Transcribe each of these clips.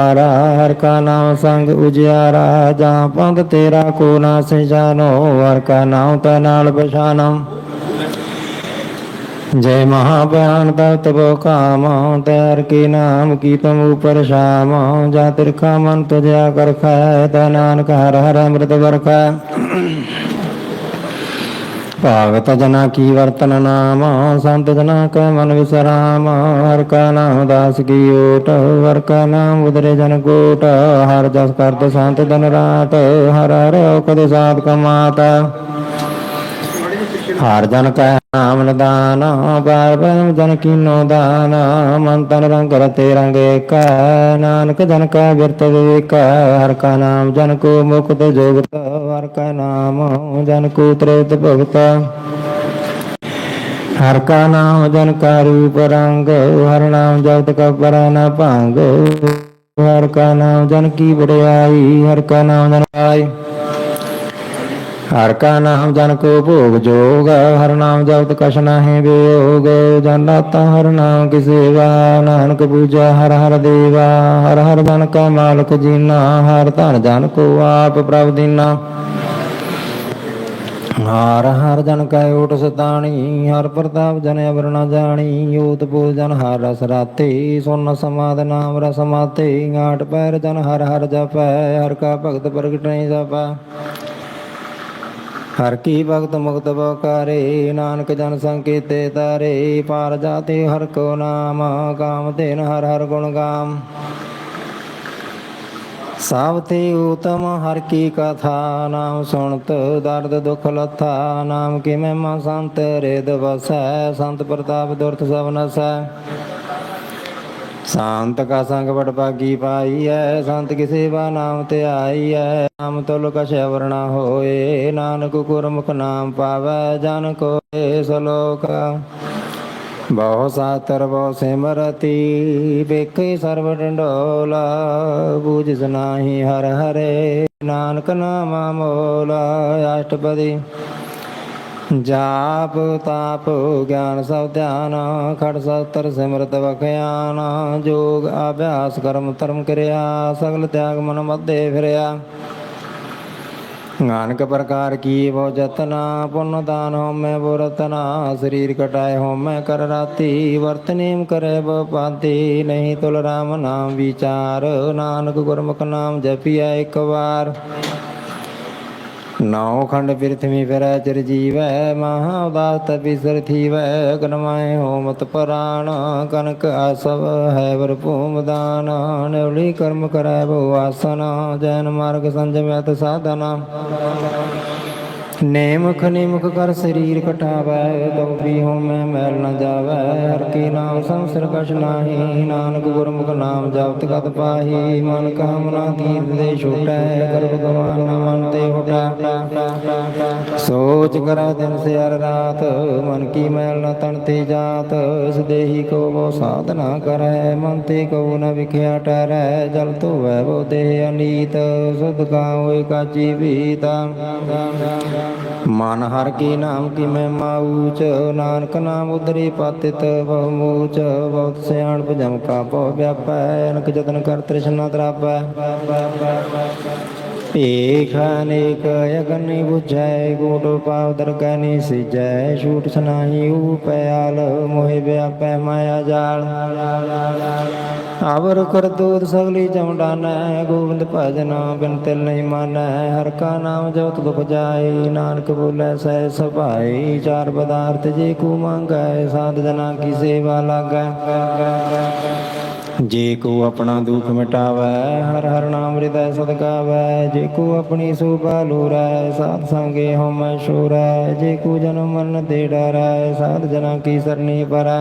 ਹਰਾ ਹਰ ਕਾ ਨਾਮ ਸੰਗ ਉਜਿਆਰਾ, ਜਾਂ ਪੰਦ ਤੇਰਾ ਕੋ ਨਾ ਸਿਜਾਨੋ, ਹਰ ਕਾ ਨਾਮ ਤਾ ਨਾਲ ਪਛਾਨੋ। ਜੈ ਮਹਾ ਬਿਆਨ ਤਤ ਬੋ ਕਾਮ, ਤੈਰ ਕੇ ਨਾਮ ਕੀ ਤਮ ਉਪਰ ਸ਼ਾਮ। ਜਾ ਤਿਰਖਾ ਮਨ ਤੁਜਿਆ ਕਰ ਖੈ ਤਾ ਨਾਨਕ ਹਰ ਹਰ ਅੰਮ੍ਰਿਤ ਵਰਖੈ। ਭਾਗਤ ਜਨਾ ਕੀ ਵਰਤਨ ਨਾਮ ਸੰਤ ਜਨਾ ਕੈ ਮਨ ਵਿਸਰਾਮ, ਹਰ ਕਾ ਨਾਮ ਦਾਸ ਕੀ ਓਟ, ਹਰ ਕਾ ਨਾਮ ਉਦਰੇ ਜਨ ਕੋਟ, ਹਰ ਜਸ ਕਰਤ ਸੰਤ ਦਿਨ ਰਾਤ ਹਰ ਹਰ ਕਦੇ ਸਾਧ ਕਮਾਤਾ। ਹਰ ਜਨ ਕੈ ਨਾਮ ਨਿਦਾਨ, ਬਾਰ ਬ੍ਰਹਮ ਜਨ ਕੀਨੋ ਦਾਨ, ਮਨ ਤਨ ਰੰਗ ਰਤੇ ਰੰਗ ਏਕੈ, ਨਾਨਕ ਜਨ ਕੈ ਬਿਰਤ ਵਿਵੇਕ, ਹਰ ਕਾ ਨਾਮ ਜਨ ਕੋ ਮੁਕਤ ਜੋਗਤ, ਹਰ ਕਾ ਨਾਮ ਜਨ ਕੋ ਤ੍ਰਿਤ ਭਗਤ। ਹਰ ਕਾ ਨਾਮ ਜਨ ਕਾ ਰੂਪ ਰੰਗ, ਹਰ ਨਾਮ ਜਪਤ ਕਬਰ ਨ ਭੰਗ। ਹਰ ਕਾ ਨਾਮ ਜਨ ਕੀ ਬੜਾਈ ਹਰ ਕਾ ਨਾਮ ਜਨ ਆਈ। ਹਰ ਕਾ ਨਾਮ ਜਨ ਕੋ ਭੋਗ ਜੋਗ, ਹਰ ਨਾਮ ਜਪਤ ਕਛ ਨਾਹਿ ਬਿਯੋਗ ਜਨ ਦਾਤਾ ਹਰ ਨਾਮ ਕੀ ਸੇਵਾ, ਨਾਨਕ ਪੂਜਾ ਹਰ ਹਰ ਦੇਵਾ। ਹਰ ਹਰ ਜਨ ਕਾ ਮਾਲਕ ਜੀਨਾ, ਹਰ ਧਨ ਜਨ ਕੋ ਆਪ ਪ੍ਰਭ ਦੀਨਾ। ਹਰ ਹਰ ਜਨ ਕੈ ਓਟ ਸਤਾਣੀ, ਹਰ ਪ੍ਰਤਾਪ ਜਨ ਅਵਰ ਨ ਜਾਣੀ। ਓਤ ਪੂਜ ਜਨ ਹਰ ਰਸ ਰਾਤੇ, ਸੁਨ ਸਮਾਦ ਨਾਮ ਰਸ ਮਾਤੇ। ਆਠ ਪੈਰ ਜਨ ਹਰ ਹਰ ਜਪੈ, ਹਰ ਕਾ ਭਗਤ ਪ੍ਰਗਟ ਨਹੀਂ ਹਰ ਕੀ ਭਗਤ ਮੁਕਤ ਬਕਾਰੇ ਨਾਨਕ ਜਨ ਸੰਕੇਤੇ ਤਾਰੇ, ਪਾਰ ਜਾਤੇ ਹਰ ਕੋ ਨਾਮ, ਕਾਮ ਤੇਨ ਹਰ ਹਰ ਗੁਣ ਗਾਮ। ਸਭ ਤੇ ਉਤਮ ਹਰ ਕੀ ਕਥਾ, ਨਾਮ ਸੁਣਤ ਦਰਦ ਦੁਖ ਲਥਾ, ਨਾਮ ਕੀ ਮਹਿਮਾ ਸੰਤ ਰਿਦ ਵਸੈ, ਸੰਤ ਪ੍ਰਤਾਪ ਦੁਰਤ ਸਭ ਨਸੈ। ਸੰਤ ਕਾ ਸੰਗ ਬੜ ਭਾਗੀ ਪਾਈ ਐ ਸੰਤ ਕੀ ਸੇਵਾ ਨਾਮ ਤੇ ਆਈ ਐ ਨਾਮ ਤੁਲ ਕਛ ਵਰਣਾ ਹੋਏ, ਨਾਨਕ ਗੁਰਮੁਖ ਨਾਮ ਪਾਵੈ, ਜਨ ਕੋਏ ਸਲੋਕ। ਬਹੁ ਸਾਤਰ, ਬਹੁ ਸਿਮਰਤੀ, ਵੇਖੇ ਸਰਬ ਡੰਡੋਲਾ। ਬੂਝਿ ਨਾਹੀ ਹਰ ਹਰੇ, ਨਾਨਕ ਨਾਮ ਮੋਲਾ। ਅਸ਼ਟਪਦੀ ਜਾਪ ਤਾਪ ਗਿਆਨ ਸਭ ਧਿਆਨ, ਖੜ ਸਤਰ ਸਿਮਰਤ ਵਖਿਆਨ, ਜੋਗ ਅਭਿਆਸ ਕਰਮ ਧਰਮ ਕਿਰਿਆ, ਸਗਲ ਤਿਆਗ ਮਨ ਮਧੇ ਫਿਰਿਆ। ਨਾਨਕ ਪ੍ਰਕਾਰ ਕੀ ਬੋ ਜਤਨਾ ਪੁੰਨ ਦਾਨ ਹੋਮੈ ਬੋ ਰਤਨਾ ਸਰੀਰ ਕਟਾਏ ਹੋਮੈ ਕਰ ਰਾਤੀ, ਵਰਤ ਨੇਮ ਕਰੇ ਬੋ ਪਾਤੀ ਨਹੀਂ ਤੁਲ ਰਾਮ ਨਾਮ ਵਿਚਾਰ, ਨਾਨਕ ਗੁਰਮੁਖ ਨਾਮ ਜਪਿਆ ਇੱਕ ਵਾਰ। ਨੌ ਖੰਡ ਪ੍ਰਿਥਵੀ ਫਿਰੈ ਚਿਰ ਜੀਵੈ, ਮਹਾ ਉਦਾਸ ਤਪੀ ਸਰ ਥੀਵੈ, ਗਨਮਾਏ ਹੋਮਤ ਪ੍ਰਾਣ, ਕਨਕ ਆਸਵ ਹੈ ਵਰ ਭੂਮ ਦਾਨ ਨਿਵਲੀ ਕਰਮ ਕਰੈ ਭਉ ਆਸਨ, ਜੈਨ ਮਾਰਗ ਸੰਜਮਿਤ ਸਾਧਨਾ। ਨੇਮਖ ਨਿਮਖ ਕਰ ਸਰੀਰ ਕਟਾਵੈ ਤਉ ਵੀ ਹੋਮੈ ਮੈਲ ਨ ਜਾਵੈ। ਹਰ ਕੀ ਨਾਮ ਸੰਸਰ ਕਛ ਨਾਹੀ, ਨਾਨਕ ਗੁਰਮੁਖ ਨਾਮ ਜਪਤ ਕਤ ਪਾਹੀ। ਮਨ ਕਾਮਨਾ ਕੀਰਤ ਦੇ ਛੋਟੈ ਗਰਭ ਗਵਾਨ ਮਨ ਤੇ ਹੋਟੈ। ਸੋਚ ਕਰੈ ਦਿਨ ਸਿਆਰ ਰਾਤ, ਮਨ ਕੀ ਮੈਲ ਨ ਤਨ ਤੇ ਜਾਤ। ਇਸ ਦੇਹੀ ਕੋ ਬੋ ਸਾਧਨਾ ਕਰੈ, ਮਨ ਤੇ ਕੋ ਨ ਵਿਖਿਆ ਟਰੈ ਜਲ ਧੋਵੈ ਬੋ ਦੇਹ ਅਨੀਤ, ਸੁਧ ਕਾ ਹੋਇ ਕਾਚੀ ਭੀਤਾ ਮਨ ਹਰ ਕੀ ਨਾਮ ਕੀ ਮਹਿਮਾ ਊਚ ਨਾਨਕ ਨਾਮ ਉਦਰੀ ਪਾਤਿਤ ਬਹੁ ਮੂਚ ਬਹੁਤ ਸਿਆਣਪ ਜਮ ਕਾ ਬਹੁ ਵਿਆਪੈ, ਅਨਕ ਜਤਨ ਕਰ ਤ੍ਰਿਸ਼ਨਾ ਤਰਾਪੈ। ਏਖ ਅਨੇਕ ਅਗਨੀ 부ਝੈ ਗੋਟ ਪਾਵ ਦਰਗਨੀ ਸਿਜੈ ਛੂਟ ਸੁਨਾਹੀ ਉਪਿਆਲ ਮੋਹਿ ਵਿਆਪੈ ਮਾਇਆ ਜਾਲ। ਆਵਰ ਕਰਤੂਤ ਸਗਲੀ ਜਮਡਾਨੈ ਗੋਬਿੰਦ ਭਜਨ ਬਿਨ ਤਿਲ ਨਹੀਂ ਮਾਨੈ। ਹਰ ਕਾ ਨਾਮ ਜਪਤ ਦੁਖ ਜਾਏ, ਨਾਨਕ ਬੋਲੇ ਸਹਿ ਸੁਭਾਈ। ਚਾਰ ਪਦਾਰਥ ਜੇ ਕੋ ਮੰਗੈ, ਸਾਧ ਜਨਾ ਕੀ ਸੇਵਾ ਲਾਗੈ। ਜੇ ਕੋ ਆਪਣਾ ਦੁਖ ਮਿਟਾਵੈ, ਹਰ ਹਰ ਨਾਮ ਹਿਰਦੈ ਸਦਕਾਵੈ ਜੇ ਕੋ ਆਪਣੀ ਸੋਭਾ ਲੋਰੈ, ਸਾਧ ਸੰਗੇ ਹਉਮੈ ਸ਼ੋਰੈ। ਜੇ ਕੋ ਜਨਮ ਮਰਨ ਤੇ ਡਰੈ, ਸਾਧ ਜਨਾ ਕੀ ਸਰਣੀ ਪਰੈ।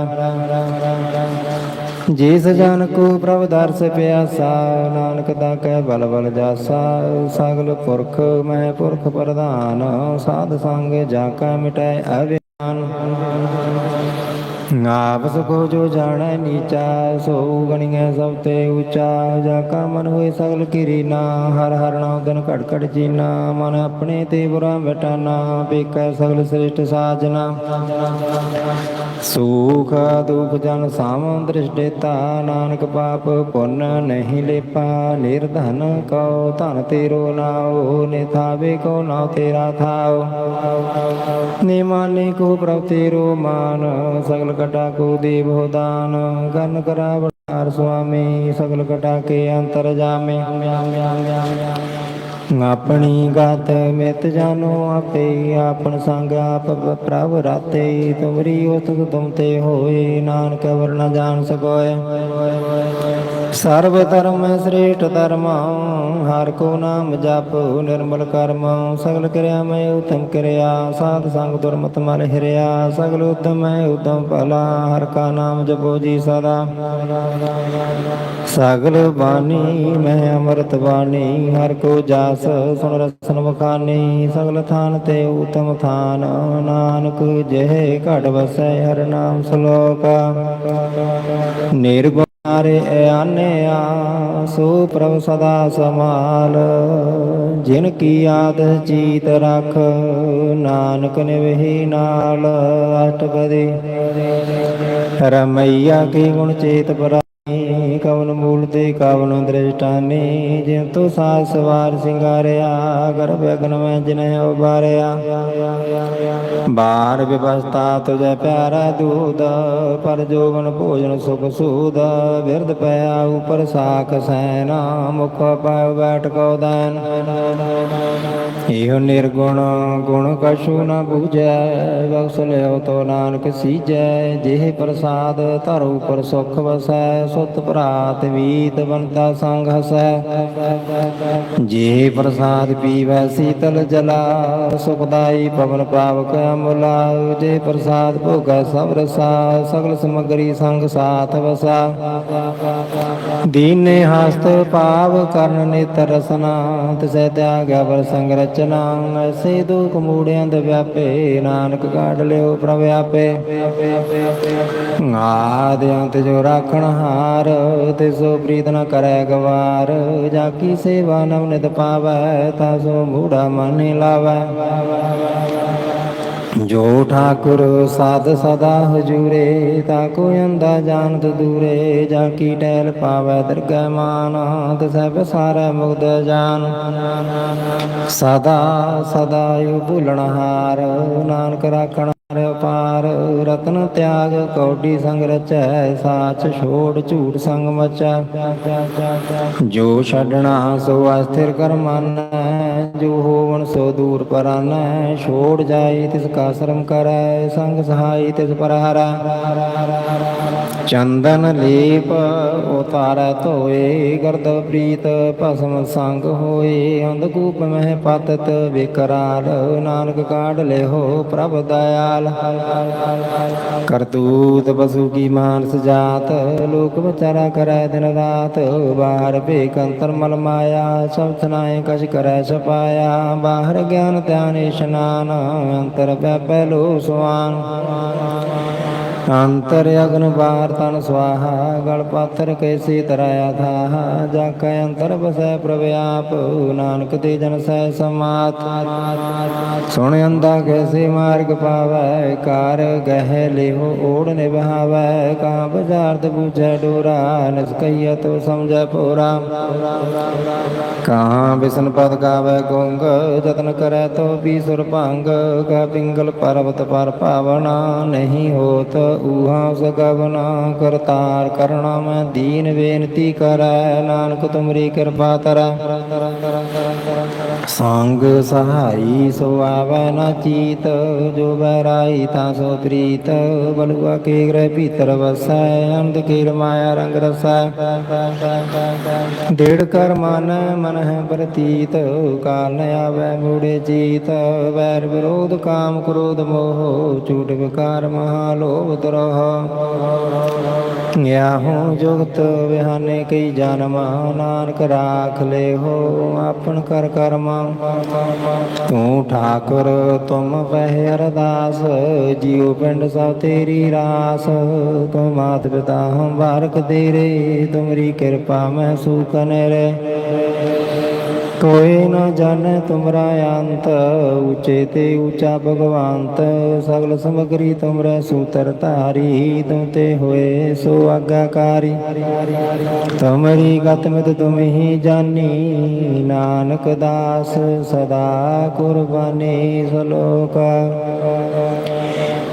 ਜਿਸ ਜਨ ਕੋ ਪ੍ਰਭ ਦਰਸ ਪਿਆਸਾ, ਨਾਨਕ ਦਾ ਕਹਿ ਬਲ ਬਲ ਜਾਸਾ। ਸਗਲ ਪੁਰਖ ਮਹਿ ਪੁਰਖ ਪ੍ਰਧਾਨ, ਸਾਧ ਸੰਗ ਜਾ ਕਾ ਮਿਟੈ ਅਵਿਆਨ ਆਪ ਸੁਖੋ ਜੋ ਜਾਣੈ ਨੀਚਾ, ਸੋ ਗਣੀਐ ਸਭ ਤੇ ਉਚਾ। ਜਾ ਕਾ ਮਨ ਹੋਏ ਸਗਲ ਕੀਰੀਨਾ, ਹਰ ਹਰ ਨਾਮ ਦਿਨ ਘੜ ਘੜ ਜੀਨਾ। ਮਨ ਆਪਣੇ ਤੇ ਬੁਰਾ ਬਟਾਨਾ ਬੇਕੈ ਸਗਲ ਸ੍ਰਿਸ਼ਟ ਸਾਜਨਾ। ਸੁਖ ਦੁਖ ਜਨ ਸਾਮ ਦ੍ਰਿਸ਼ਟੇਤਾ ਨਾਨਕ ਪਾਪ ਪੁੰਨ ਨਹੀਂ ਲੇਪਾ। ਨਿਰਧਨ ਕਉ ਧਨ ਤੇਰੋ ਨਾਉ ਨਿਥਾਵੇ ਕੋ ਨਾਉ ਤੇਰਾ ਥਾਉ। ਨਿਮਾਨੇ ਕੋ ਪ੍ਰਭ ਤੇਰੋ ਮਾਨ, ਸਗਲ ਕਟਾ ਕੋ ਦੇਵੋ ਦਾਨ ਗਨ ਕਰਾ ਵਡਾਰ ਸੁਆਮੀ ਸਗਲ ਕਟਾ ਕੇ ਅੰਤਰ ਜਾਮੇ। ਆਪਣੀ ਗਤ ਮਿਤ ਜਾਨੋ ਆਪੇ ਆਪਨ ਸੰਗ ਆਪ ਪ੍ਰਭ ਰਾਤੇ। ਤੁਮਰੀ ਉਤਕ ਤੁਮ ਤੇ ਹੋਏ, ਨਾਨਕ ਵਰ ਨ ਜਾਣ ਸਕੋਏ ਸਰਬ ਧਰਮ ਸ੍ਰੇਸ਼ਟ ਧਰਮ, ਹਰ ਕੋ ਨਾਮ ਜਪ, ਨਿਰਮਲ ਕਰਮ। ਸਗਲ ਕਿਰਿਆ ਮੈਂ ਉਤਮ ਕਰਿਆ, ਸਾਧ ਸੰਗ ਦੁਰਮਤ ਮਲ ਹਿਰਿਆ। ਸਗਲ ਉਤਮ ਹੈ ਉਤਮ ਭਲਾ, ਹਰ ਕਾ ਨਾਮ ਜਪੋ ਜੀ ਸਦਾ। ਸਗਲ ਬਾਣੀ ਮੈਂ ਅੰਮ੍ਰਿਤ ਬਾਣੀ, ਹਰ ਕੋ ਜਾਸ ਸੁਣ ਰਸਨ ਬਖਾਨੀ ਸਗਲ ਥਾਨ ਤੇ ਉਤਮ ਥਾਨ। ਨਾਨਕ ਜਿਹ ਘਟ ਵਸੈ ਹਰ ਨਾਮ ਸ਼ਲੋਕ। ਨਿਰਗੁਣ ਆਨਿਆ, ਸੋ ਪ੍ਰਭ ਸਦਾ ਸਮਾਲ। ਜਿਨ ਕੀ ਆਦ ਚੀਤ ਰਖ, ਨਾਨਕ ਨਿਵਹੀ ਨਾਲ। ਅਸ਼ਟਪਦੀ ਰਮਈਆ ਕੀ ਗੁਣ ਚੇਤ ਪਰਾ ਕਵਨ ਮੂਲ ਤੇ ਕਵਨ ਦ੍ਰਿਸ਼ਟਾਨੀ ਜਿਨ ਤੋ ਸਾਜ ਸਵਾਰ ਸਿੰਗਾਰਿਆ, ਗਰਭ ਅਗਨ ਮੈਂ ਜਿਨ ਉਬਾਰਿਆ ਬਾਰ ਵਿਵਸਥਾ ਤੁਝੈ ਪਿਆਰਾ ਦੂਦ ਪਰ ਜੋਗਨ ਭੋਜਨ ਸੁਖ ਸੂਦ। ਬਿਰਧ ਪਿਆ ਉਪਰ ਸਾਖ ਸੈਨਾ, ਮੁਖ ਪਾਇ ਬੈਠ ਕੋ ਦਾਨ। ਇਹੋ ਨਿਰਗੁਣ ਗੁਣ ਕਛੂ ਨ ਬੂਝੈ, ਬਖਸ਼ ਲਿਓ ਤੋ ਨਾਨਕ ਸੀਜੈ, ਜਿਹ ਪ੍ਰਸਾਦ ਧਰ ਉਪਰ ਸੁਖ ਵਸੈ, ਸੁਤ ਭਰਾਤ ਵੀਤ ਬੰਤਾ ਸੰਗ ਹਸੈ। ਜੇ ਪ੍ਰਸਾਦ ਪੀਵੈ ਸੀਤਲ ਜਲਾ, ਸੁਖਦਾਈ ਪਵਨ ਪਾਵਕ ਅਮੁਲਾ ਜੇ ਪ੍ਰਸਾਦ ਭੋਗੈ ਸਭ ਰਸਾ, ਸਗਲ ਸਮਗਰੀ ਸੰਗ ਸਾਥ ਵਸਾ। ਦੀਨੇ ਹਸਤ ਪਾਵ ਕਰਨ ਨਿਤ ਰਸਨਾ, ਤਿਸੈ ਤਿਆਗਿਆ ਪਰ ਸੰਗ ਰਚਨਾ ਐਸੇ ਦੁਖ ਮੂੜਿਆਂ ਦੇ ਵਿਆਪੇ। ਨਾਨਕ ਕਾਢ ਲਿਓ ਪ੍ਰਭ ਆਪੇ। ਆਦਿ ਅੰਤ ਜੋ ਰਾਖਣ ਹਾਰ ਸੋ ਪ੍ਰੀਤ ਨ ਕਰੈ ਗਵਾਰ। ਜਾ ਕੀ ਸੇਵਾ ਨਵ ਨਿਤ ਪਾਵੈ, ਤਾ ਸੋ ਮੂੜਾ ਮਨ ਲਾਵੈ। ਜੋ ਠਾਕੁਰ ਸਾਧ ਸਦਾ ਹਜੂਰੇ, ਤਾ ਕੋ ਅੰਦਾ ਜਾਣਤ ਦੂਰੇ, ਜਾ ਕੀ ਟਹਿਲ ਪਾਵੈ ਦਰਗਹਿ ਮਾਨ ਸਭ ਸਾਰਾ ਮੁਗਦ ਜਾਨ। ਸਦਾ ਸਦਾ ਯੋ ਭੁਲਣ ਨਾਨਕ ਰਾਖਣ ਹਾਰ ਪਾਰ ਰਤਨ ਤਿਆਗ ਕੌਡੀ ਸੰਗ ਰਚੈ, ਸਾਚ ਛੋੜ ਝੂਠ ਸੰਗ ਮਚੈ। ਜੋ ਛੱਡਣਾ ਸੋ ਅਸਥਿਰ ਕਰ ਮਨ, ਜੋ ਹੋਵਨ ਸੋ ਦੂਰ ਪਰਾਨੈ। ਛੋੜ ਜਾਈ ਤਿਸ ਕਾ ਸ਼ਰਮ ਕਰੈ, ਸੰਗ ਸਹਾਈ ਤਿਸ ਪਰ ਹਰਾ। ਚੰਦਨ ਲੀਪ ਉਤਾਰੈ ਧੋਏ, ਗਰਦ ਪ੍ਰੀਤ ਭਸਮ ਸੰਗ ਹੋਏ। ਅੰਧਕੂਪ ਮਹਿ ਪਤਤ ਵਿਕਰਾਲ, ਨਾਨਕ ਕਾਢ ਲਿਓ ਪ੍ਰਭ ਦਇਆ ਦਇਆਲ ਕਰਤੂਤ ਪਸ਼ੂ ਕੀ ਮਾਨਸ ਜਾਤ, ਲੋਕ ਵਿਚਾਰਾ ਕਰੈ ਦਿਨ ਰਾਤ। ਬਾਹਰ ਭੇਕ ਅੰਤਰ ਮਲ ਮਾਇਆ, ਸਭ ਥਨਾਏ ਕਛ ਕਰੈ ਸਪਾਇਆ ਬਾਹਰ ਗਿਆਨ ਧਿਆਨ ਇਸ਼ਨਾਨ, ਅੰਤਰ ਪੈ ਪਹਿਲੋ ਸੁਆਨ। ਅੰਤਰ ਅਗਨ ਬਾਹਰ ਤਨ ਸਵਾਹਾ, ਗਲ ਪਾਤਰ ਕੈਸੀ ਤਰਾਇਆ ਥਾ ਜਾ ਕੈ ਅੰਤਰ ਬਸੈ ਪ੍ਰਭ ਆਪ, ਨਾਨਕ ਤੇ ਜਨ ਸਹਿ ਸਮਾਤ। ਸੁਣ ਅੰਦਾ ਕੈਸੀ ਮਾਰਗ ਪਾਵੈ, ਕਾਰ ਗਹਿ ਲਿਹੋ ਓੜ ਨਿਭਾਵੈ, ਕਾਂ ਬਜ਼ਾਰਤ ਬੂਝੈ ਡੋਰਾ ਨਿਸਕਈਆ ਤੋ ਸਮਝੈ ਪੂਰਾ। ਕਾਂ ਬਿਸਨ ਪਦ ਗਾਵੈ ਗੁੰਗ, ਜਤਨ ਕਰੈ ਤੋ ਵੀ ਸੁਰ ਭੰਗ, ਕਾ ਪਿੰਗਲ ਪਰਬਤ ਪਰ ਪਾਵਨਾ ਨਹੀਂ ਹੋਤ ਊਹਾ ਸਗਵਨਾ ਕਰਤਾਰ ਕਰਣਾ ਮੈਂ ਦੀਨ ਬੇਨਤੀ ਕਰੈ ਨਾਨਕ ਤੁਮਰੀ ਕਿਰਪਾ ਤਰੈ। ਸੰਗ ਸਹਾਈ ਸੋ ਆਵੈ ਨਾ ਚੀਤ, ਜੋ ਬੈਰਾਈ ਤਾਂ ਸੋ ਪ੍ਰੀਤ। ਬਲੁਆ ਕੇ ਗ੍ਰਹਿ ਭੀਤਰ ਵਸੈ, ਅੰਧ ਕੀਲ ਮਾਇਆ ਰੰਗ ਰਸੈ। ਡੇਢ ਕਰ ਮਨ ਮਨ ਹੈ ਪ੍ਰਤੀਤ, ਕਾਲ ਨ ਆਵੈ ਮੂੜੇ ਚੀਤ ਵੈਰ ਵਿਰੋਧ ਕਾਮ ਕ੍ਰੋਧ ਮੋਹ, ਝੂਠ ਵਿਕਾਰ ਮਹਾ ਲੋਭ ਦਰਹ। ਗਿਆਹੂ ਜੁਗਤ ਵਿਹਾਨੇ ਕਈ ਜਨਮ, ਨਾਨਕ ਰਾਖ ਲੈ ਹੋ ਆਪਨ ਕਰ ਕਰਮਾ। ਤੂੰ ਠਾਕੁਰ, ਤੁਮ ਪਹਿ ਅਰਦਾਸ, ਜੀਉ ਪਿੰਡ ਸਭ ਤੇਰੀ ਰਾਸ। ਤੂੰ ਮਾਤ ਪਿਤਾ ਹਮ ਬਾਰਕ ਤੇਰੇ, ਤੁਮਰੀ ਕਿਰਪਾ ਮੈਂ ਸੂਕਨ ਰੇ ਕੋਈ ਨ ਜਾਣੈ ਤੁਮਰਾ ਅੰਤ, ਉਚੇ ਤੇ ਊਚਾ ਭਗਵੰਤ, ਸਗਲ ਸਮਗਰੀ ਤੁਮਰੇ ਸੂਤਰ ਧਾਰੀ ਤੁਮ ਤੇ ਹੋਏ ਸੋ ਆਗਾਕਾਰੀ। ਤੁਮਰੀ ਗਤ ਮਿਤ ਤੁਮ ਹੀ ਜਾਨੀ, ਨਾਨਕ ਦਾਸ ਸਦਾ ਕੁਰਬਾਨੀ ਸਲੋਕ।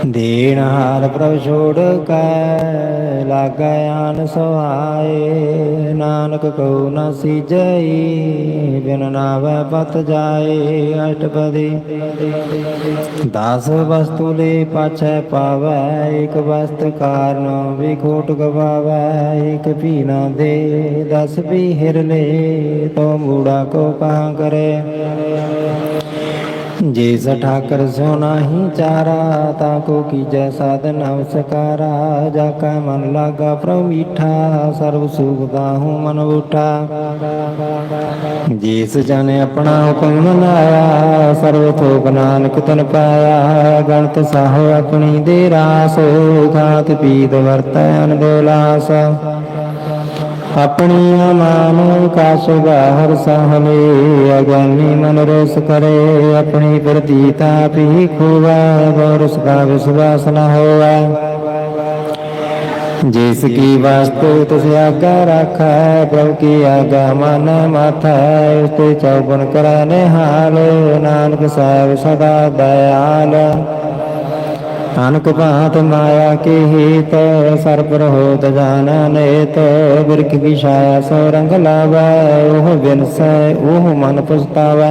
ਦੀਨ ਹਾਰ ਪ੍ਰਭ ਛੋੜ ਕੈ, ਲਾਗੈ ਆਨ ਸਹਾਏ ਨਾਨਕ ਕਉ ਨ ਸੀਜਈ, ਬਿਨ ਨਾਵੈ ਪਤ ਜਾਏ। ਅਸ਼ਟਪਦੀ ਦਸ ਵਸਤੂ ਲੈ ਪਾਛੈ ਪਾਵੈ, ਇਕ ਵਸਤ ਕਾਰਨ ਵੀ ਖੋਟ ਗਵਾਵੈ। ਇਕ ਵੀ ਨਾ ਦੇ, ਦਸ ਵੀ ਹਿਰ ਲੈ ਤੋ ਮੂੜਾ ਕੋ ਕਹਾਂ ਕਰੇ। ਜਿਸ ਠਾਕਰ ਸੋ ਨਾਹੀ ਚਾਰਾ, ਤਾ ਕੋ ਕੀਜੈ ਸਾਧਨ ਅਵਸਕਾਰਾ ਜਾ ਕਾ ਮਨ ਲਾਗਾ ਪ੍ਰਭ ਮੀਠਾ, ਸਰਬ ਸੁਖ ਤਾਹੂ ਮਨ ਉਠਾ। ਜਿਸ ਜਨ ਆਪਣਾ ਹੁਕਮ ਮਨਾਇਆ, ਸਰਬ ਥੋਕ ਨਾਨਕ ਤਨ ਪਾਇਆ। ਗਣਤ ਸਾਹ ਆਪਣੀ ਦੇ ਰਾਸ ਖਾਤ ਪੀਤ ਵਰਤੈ ਅਨ ਦੋਲਾਸ ਆਪਣੀ ਮਾਨ ਕਾਸ ਬਾਹਰ ਸਹਲੇ ਅਗਾਨੀ ਮਨ ਰੋਸ ਕਰੇ, ਆਪਣੀ ਪ੍ਰਤੀਤਾ ਪੀ ਖੋਵਾ ਬਰਸ ਦਾ ਵਿਸ਼ਵਾਸ ਨ ਹੋਵੇ ਜਿਸ ਕੀ ਵਸਤੂ ਤਿਸ ਆਗਾ ਰਾਖੈ, ਪ੍ਰਭ ਕੀ ਆਗਾ ਮਨ ਮਾਥੈ, ਉਸ ਤੇ ਚੌਬਨ ਕਰੈ ਨਿਹਾਲ ਨਾਨਕ ਸਾਹਿਬ ਸਦਾ ਦਇਆਲ। ਅਨਕ ਭਾਂਤ ਮਾਇਆ ਕੀ ਹੀਤ ਸਰਪਰ ਹੋਤ ਜਾਨ ਨੇਤ, ਬਿਰਖ ਕੀ ਸੋ ਰੰਗ ਲਾਵੈ, ਉਹ ਬਿਨਸੈ ਉਹ ਮਨ ਪਛਤਾਵੈ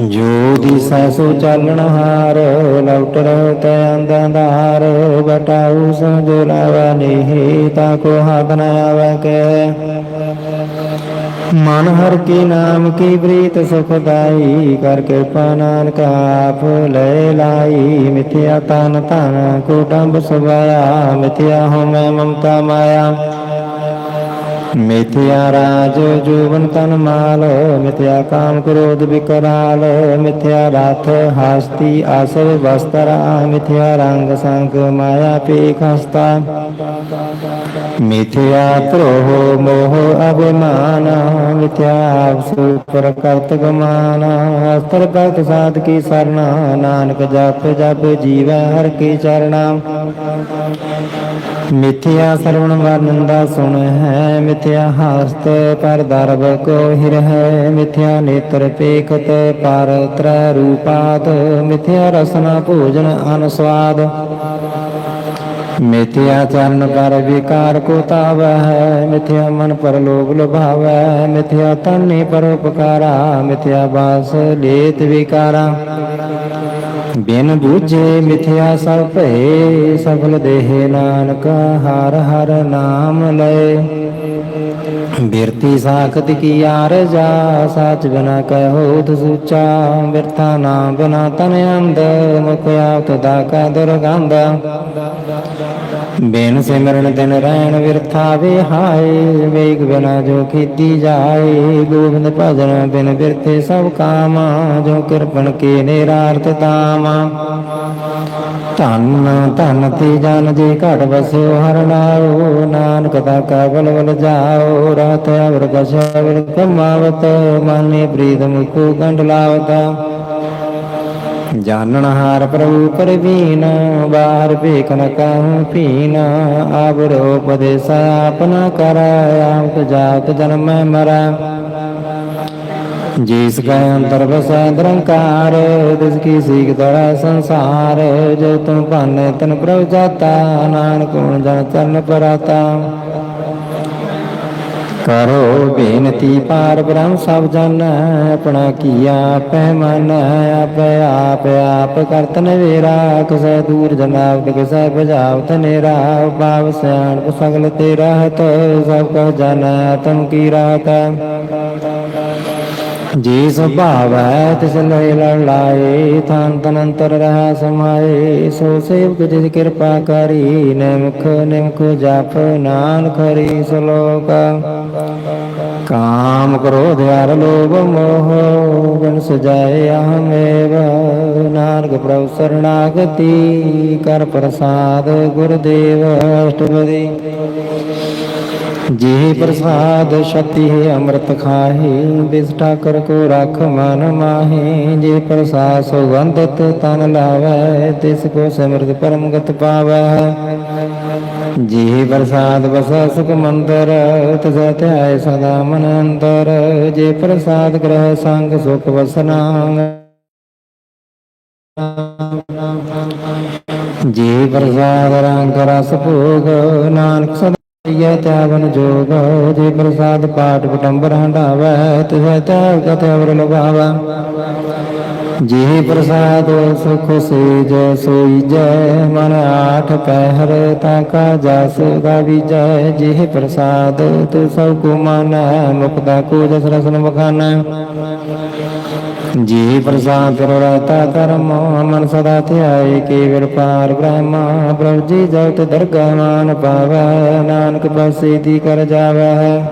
ਜੋ ਦਿਸੈ ਸੋ ਚਾਲਣ ਹਾਰ ਲਉਟਰ ਤੈ ਅੰਦਾਂਦਾਰ ਬਟਾਉ ਸੋ ਜੋ ਲਾਵੈ ਨੀਹੀ ਤਾ ਕੋ ਹਾਥ ਨ ਆਵੈ ਕੇ। ਮਨ ਹਰ ਕੀ ਨਾਮ ਕੀ ਪ੍ਰੀਤ ਸੁਖਦਾਈ ਕਰ ਕਿਰਪਾ ਨਾਨਕ ਆਪ ਲੈ ਲਾਈ। ਮਿਥਿਆ ਤਨ ਧਨ ਕੁਟੰਬ ਸੁਭਾਇਆ, ਮਿਥਿਆ ਹੋ ਮੈਂ ਮਮਤਾ ਮਾਇਆ। ਮਿਥਿਆ ਰਾਜ ਜੂਵਨ ਤਨ ਮਾਲ, ਮਿਥਿਆ ਕਾਮ ਕ੍ਰੋਧ ਵਿਕਰਾਲ ਮਿਥਿਆ ਰਥ ਹਸਤੀ ਆਸਵ ਵਸਤਰਾ, ਮਿਥਿਆ ਰੰਗ ਸੰਗ ਮਾਇਆ ਪੇਖ ਹਸਤਾ। ਮਿਥਿਆ ਤ੍ਰੋਹ ਮੋਹ ਅਭਿਮਾਨ, ਮਿਥਿਆ ਸੁਪਰ ਕਰਤ ਗਮਾਨ, ਅਸਤਰ ਭਗਤ ਸਾਧ ਕੀ ਸਰਣਾ ਨਾਨਕ ਜਪ ਜਪ ਜੀਵੈ ਹਰ ਕੀ ਚਰਣਾ ਮਿਥਿਆ ਸਰਵਣ ਵਰਨੰਦਾ ਸੁਣ ਹੈ, ਮਿਥਿਆ ਹਸਤ ਪਰ ਦਰਬ ਕੋ ਹਿਰ ਹੈ, ਮਿਥਿਆ ਨੇਤਰ ਪੇਖਤ ਪਰ ਤ੍ਰੈ ਰੂਪਾਤ, ਮਿਥਿਆ ਰਸਨਾ ਭੋਜਨ ਅਨਸਵਾਦ। ਮਿਥਿਆ ਚਰਨ ਪਰ ਵਿਕਾਰ ਕੋ ਤਾਵ ਹੈ, ਮਿਥਿਆ ਮਨ ਪਰ ਲੋਭ ਲੁਭਾਵੈ, ਮਿਥਿਆ ਤਨ ਪਰ ਉਪਕਾਰਾ, ਮਿਥਿਆ ਬਾਸ ਲੇਤ ਵਿਕਾਰਾ। ਬਿਨ ਬੂਝੇ ਮਿਥਿਆ ਸਭ ਭਏ ਸਫਲ ਦੇਹ ਨਾਨਕ ਹਰ ਹਰ ਨਾਮ ਲਏ। ਬਿਰਤੀ ਸਾਖਤ ਕੀ ਆਰਜਾ ਸਾਚ ਬਿਨਾ ਕਹਿ ਤ ਬਿਰਥਾ ਨਾਮ ਬਿਨਾ ਤਨ ਅੰਧ, ਮੁਖ ਆਪ ਦਾ ਕਾ ਦੁਰਗੰਧ। ਬਿਨ ਸਿਮਰਨ ਦਿਨ ਰਹਿਣ ਵਿਰਥਾ ਵਿਹਾਏ ਵੇਗ ਬਿਨਾ ਜੋ ਕੀਤੀ ਜਾਏ। ਗੋਬਿੰਦ ਭਜਨ ਬਿਨ ਬਿਰਥੇ ਸਭ ਕਾਮ, ਜੋ ਕਿਰਪਨ ਕੇ ਨਿਰਾਰਥ ਤਾਮ ਧੰਨ ਧੰਨ ਤੇ ਜਨ ਜੇ ਘਟ ਬਸਿਓ ਹਰ ਨਾਉ, ਨਾਨਕ ਤਾ ਕਬਲ ਬਲ ਜਾਓ। ਰਾਤ ਅਵਰ ਕਸ਼ਵਰ ਕਮਾਵਤ, ਮਾਨੇ ਪ੍ਰੀਤ ਮੁਕੂ ਗੰਡ ਲਾਵਤਾ। ਜਾਨਣ ਹਾਰ ਪ੍ਰਭੂ ਪਰਵੀਨ, ਬਾਹਰ ਭੇਖ ਨ ਕਾਹੂ ਪੀਨ ਆਵਰ ਉਪਦੇਸ ਆਪਨਾ ਕਰੈ, ਆਪ ਜਿਸ ਕੈ ਅੰਤਰ ਬਸੈ ਨਿਰੰਕਾਰ, ਤਿਸ ਕੀ ਸੀਖ ਦਰੈ ਸੰਸਾਰ, ਜੋ ਤੁਮ ਭਾਨੇ ਤਨ ਪ੍ਰਭ ਜਾਤਾ, ਨਾਨਕ ਗੁਣ ਜਨ ਚਰਨ ਪਰਾਤਾ। ਕਰੋ ਬੇਨਤੀ ਪਾਰ ਬ੍ਰਹਮ ਸਭ ਜਨ, ਆਪਣਾ ਕੀਆ ਆਪੈ ਮਨ, ਆਪ ਆਪ ਕਰਤ ਨਵੇਰਾ, ਕਿਸੈ ਦੂਰ ਜਨਾਵਤ ਕਿਸੈ ਬੁਝਾਵਤ ਨੇਰਾ, ਭਾਵ ਸਿਆਣ ਸਗਲ ਤੇ ਰਹਤ ਸਭ ਕਹ ਜਨ ਤੁਮ ਕੀ ਰਾਤ। ਜੀ ਸੁਭਾਵ ਤਿਸ ਲੈ ਲੜ ਲਾਏ, ਥਾਨ ਤਨ ਰਹਾ ਸਮਾਏ। ਸੋ ਸੇਵਕ ਜਿਸ ਕਿਰਪਾ ਕਰੀ, ਨਿਮਖ ਨਿਮਖ ਜਪ ਨਾਨਕ ਹਰੀ ਸਲੋਕ। ਕਾਮ ਕ੍ਰੋਧ ਅਰ ਲੋਭ ਮੋਹ, ਬਿਨ ਸਜਾਏ ਅਹਮੇਵ। ਨਾਨਕ ਪ੍ਰਭ ਸਰਣਾਗਤੀ, ਕਰ ਪ੍ਰਸਾਦ ਗੁਰਦੇਵ। ਅਸ਼ਟਪਦੀ ਜੀ ਪ੍ਰਸਾਦ ਸ਼ਕਤੀ ਅੰਮ੍ਰਿਤ ਖਾਹੀ, ਬਿਸ ਠਾਕਰ ਕੋ ਰਖ ਮਨ ਮਾਹੀ। ਜੀ ਪ੍ਰਸਾਦ ਸੁਗੰਧਿਤ ਤਨ ਲਾਵੈ, ਤਿਸ ਕੋ ਸਿਮਰਤ ਪਰਮ ਗਤ ਪਾਵੈ। ਜੀ ਪ੍ਰਸਾਦ ਬਸ ਸੁਖ ਮੰਦਰ, ਤਿਸ ਧਿਆਏ ਸਦਾ ਮਨ ਅੰਦਰ। ਜੀ ਪ੍ਰਸਾਦ ਗ੍ਰਹਿ ਸੰਗ ਸੁਖ ਵਸਨਾ ਜੀ ਪ੍ਰਸਾਦ ਰੰਗ ਰਸ ਭੋਗ, ਨਾਨਕ ਸਦਾ ਇਹ ਜੋਗ, ਜੀ ਪ੍ਰਸਾਦ ਪਾਠ ਪਟੰਬਰ ਹੰਡਾਵੈ ਤਿਸੈ ਤਿਆਗ ਕਥ ਅਵਰ ਲਗਾਵੈ ਜੀ ਪ੍ਰਸਾਦ ਸੁਖ ਸੇਜ ਸੋਈ ਜੈ ਮਨ ਆਠ ਪਹਿਰ ਤਾ ਕਾ ਜਸ ਗਾਵੀਜੈ ਜੀ ਪ੍ਰਸਾਦ ਤੂ ਸਭ ਕੋ ਮਾਨੈ, ਮੁਕਤਾ ਕੋ ਜਸ ਰਸਨ ਬਖਾਨੈ। ਜੀ ਪ੍ਰਸਾਦ ਕਰੋ ਰਹਤਾ ਕਰਮ ਮਨ ਸਦਾ ਧਿਆਏ ਕੇਵਲ ਪਾਰ ਬ੍ਰਹਮ, ਪ੍ਰਭ ਜੀ ਜਗਤ ਦਰਗਾਹ ਮਾਨ ਪਾਵੈ, ਨਾਨਕ ਪਾਸੇ ਦੀ ਕਰ ਜਾਵੈ।